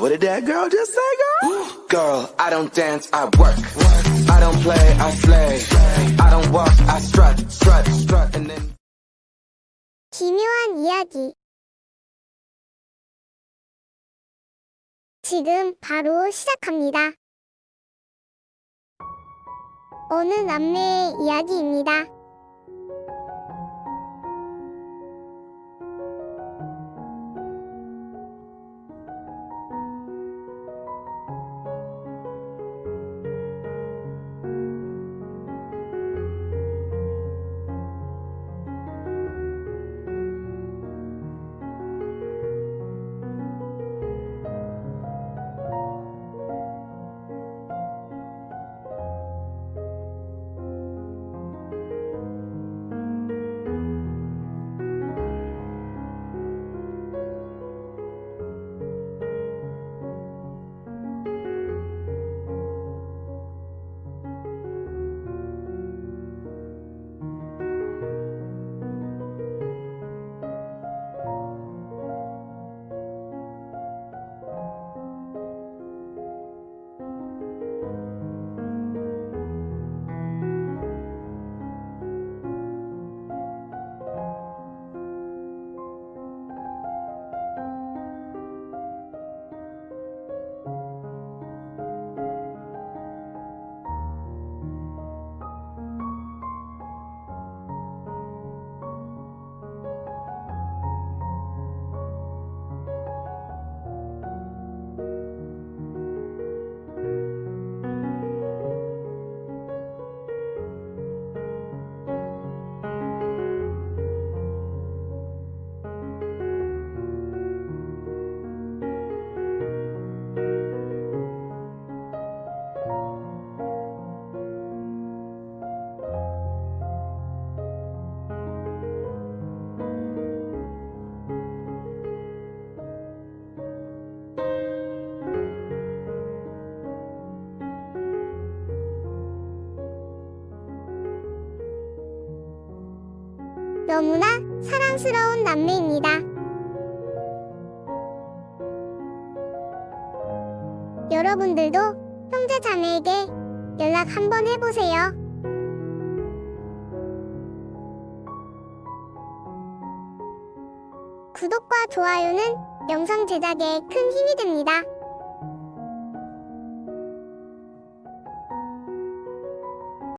What did that girl just say, girl? Girl, I don't dance, I work. I don't play, I slay. I don't walk, I strut, strut, strut, and then. 기묘한 이야기. 지금 바로 시작합니다. 어느 남매의 이야기입니다. 너무나 사랑스러운 남매입니다. 여러분들도 형제 자매에게 연락 한번 해보세요. 구독과 좋아요는 영상 제작에 큰 힘이 됩니다.